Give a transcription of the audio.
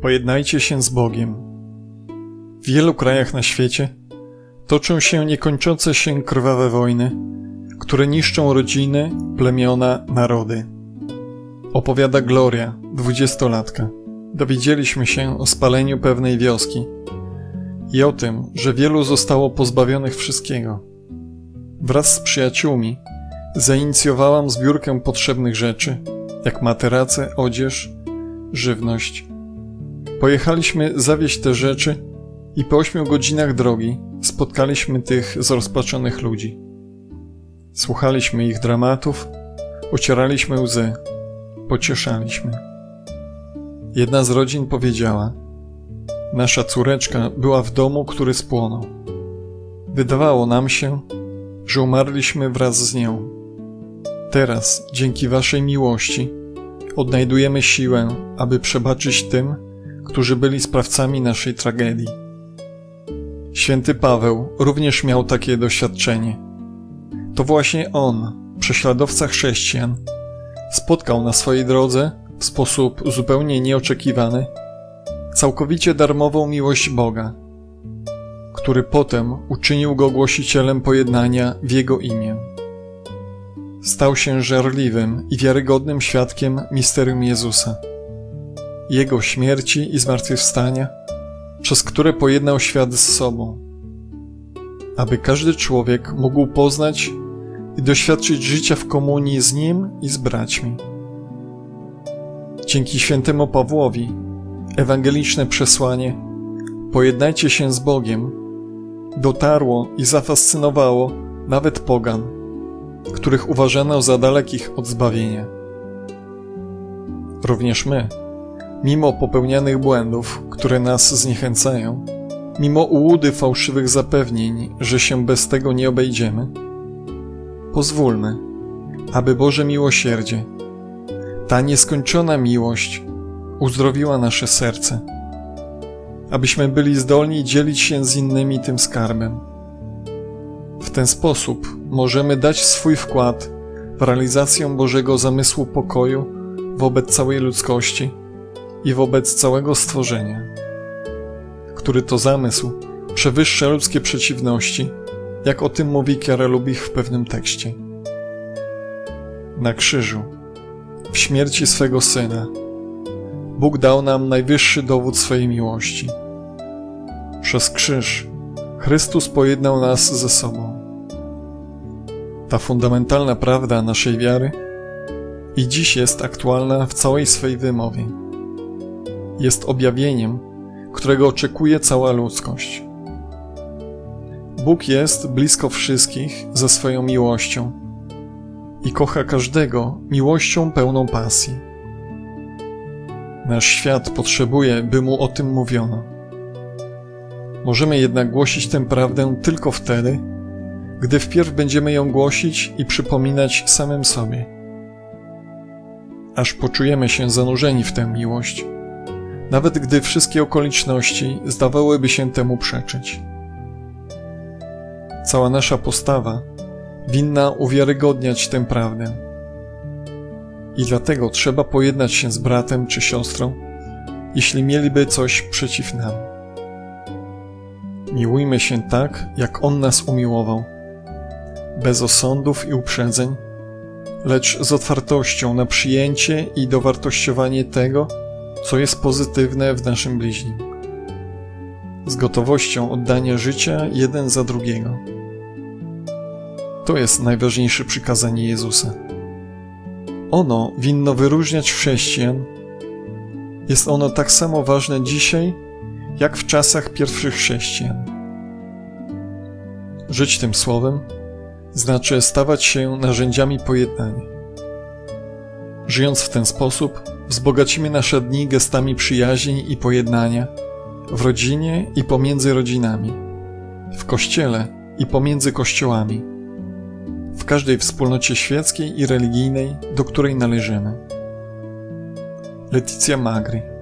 Pojednajcie się z Bogiem. W wielu krajach na świecie toczą się niekończące się krwawe wojny, które niszczą rodziny, plemiona, narody. Opowiada Gloria, dwudziestolatka. Dowiedzieliśmy się o spaleniu pewnej wioski i o tym, że wielu zostało pozbawionych wszystkiego. Wraz z przyjaciółmi zainicjowałam zbiórkę potrzebnych rzeczy, jak materace, odzież, żywność. Pojechaliśmy zawieźć te rzeczy i po ośmiu godzinach drogi spotkaliśmy tych zrozpaczonych ludzi. Słuchaliśmy ich dramatów, ocieraliśmy łzy, pocieszaliśmy. Jedna z rodzin powiedziała: Nasza córeczka była w domu, który spłonął. Wydawało nam się, że umarliśmy wraz z nią. Teraz, dzięki Waszej miłości, odnajdujemy siłę, aby przebaczyć tym, którzy byli sprawcami naszej tragedii. Święty Paweł również miał takie doświadczenie. To właśnie on, prześladowca chrześcijan, spotkał na swojej drodze w sposób zupełnie nieoczekiwany całkowicie darmową miłość Boga, który potem uczynił go głosicielem pojednania w jego imię. Stał się żarliwym i wiarygodnym świadkiem misterium Jezusa, Jego śmierci i zmartwychwstania, przez które pojednał świat z sobą, aby każdy człowiek mógł poznać i doświadczyć życia w komunii z Nim i z braćmi. Dzięki świętemu Pawłowi ewangeliczne przesłanie Pojednajcie się z Bogiem dotarło i zafascynowało nawet pogan, których uważano za dalekich od zbawienia. Również my, mimo popełnianych błędów, które nas zniechęcają, mimo ułudy fałszywych zapewnień, że się bez tego nie obejdziemy, pozwólmy, aby Boże miłosierdzie, ta nieskończona miłość uzdrowiła nasze serce, abyśmy byli zdolni dzielić się z innymi tym skarbem. W ten sposób możemy dać swój wkład w realizację Bożego zamysłu pokoju wobec całej ludzkości i wobec całego stworzenia, który to zamysł przewyższa ludzkie przeciwności, jak o tym mówi Kiara Lubich w pewnym tekście. Na krzyżu, w śmierci swego Syna, Bóg dał nam najwyższy dowód swojej miłości. Przez krzyż Chrystus pojednał nas ze sobą. Ta fundamentalna prawda naszej wiary i dziś jest aktualna w całej swej wymowie. Jest objawieniem, którego oczekuje cała ludzkość. Bóg jest blisko wszystkich ze swoją miłością i kocha każdego miłością pełną pasji. Nasz świat potrzebuje, by mu o tym mówiono. Możemy jednak głosić tę prawdę tylko wtedy, gdy wpierw będziemy ją głosić i przypominać samym sobie, aż poczujemy się zanurzeni w tę miłość, nawet gdy wszystkie okoliczności zdawałyby się temu przeczyć. Cała nasza postawa winna uwiarygodniać tę prawdę. I dlatego trzeba pojednać się z bratem czy siostrą, jeśli mieliby coś przeciw nam. Miłujmy się tak, jak On nas umiłował, bez osądów i uprzedzeń, lecz z otwartością na przyjęcie i dowartościowanie tego, co jest pozytywne w naszym bliźnim. Z gotowością oddania życia jeden za drugiego. To jest najważniejsze przykazanie Jezusa. Ono winno wyróżniać chrześcijan. Jest ono tak samo ważne dzisiaj, jak w czasach pierwszych chrześcijan. Żyć tym słowem znaczy stawać się narzędziami pojednania. Żyjąc w ten sposób, wzbogacimy nasze dni gestami przyjaźni i pojednania w rodzinie i pomiędzy rodzinami, w kościele i pomiędzy kościołami, w każdej wspólnocie świeckiej i religijnej, do której należymy. Leticja Magri